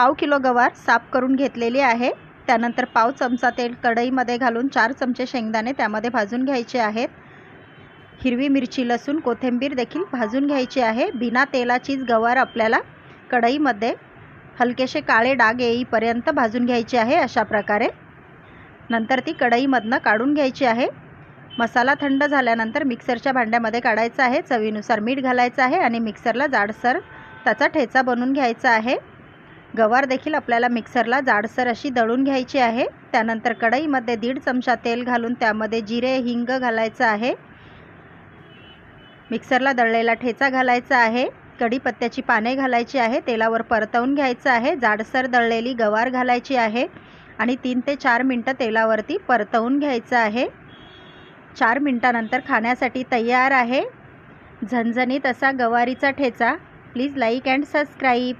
पाव किलो गवार साफ करून घेतलेली आहे. त्यानंतर पाव चमचा तेल कढईमध्ये घालून चार चमचे शेंगदाणे त्यामध्ये भाजून घ्यायचे आहेत. हिरवी मिरची लसूण कोथिंबीर देखील भाजून घ्यायची आहे. बिना तेलाचीच गवार आपल्याला कढईमध्ये हलकेसे काळे डाग येईपर्यंत भाजून घ्यायची आहे अशा प्रकारे. नंतर ती कढईमधनं काढून घ्यायची आहे. मसाला थंड झाल्यानंतर मिक्सरच्या भांड्यामध्ये काढायचा आहे. चवीनुसार मीठ घालायचं आहे आणि मिक्सरला जाडसर त्याचा ठेचा बनवून घ्यायचा आहे. गवार देखील आपल्याला मिक्सरला जाडसर अशी दळून घ्यायची आहे. त्यानंतर कढईमध्ये दीड चमचा तेल घालून त्यामध्ये जिरे हिंग घालायचं आहे. मिक्सरला दळलेला ठेचा घालायचा आहे. कढीपत्त्याची पाने घालायची आहे. तेलावर परतवून घ्यायचं आहे. जाडसर दळलेली गवार घालायची आहे आणि तीन ते चार मिनटं तेलावरती परतवून घ्यायचं आहे. चार मिनटानंतर खाण्यासाठी तयार आहे. झणझणीत असा गवारीचा ठेचा. Please like and subscribe.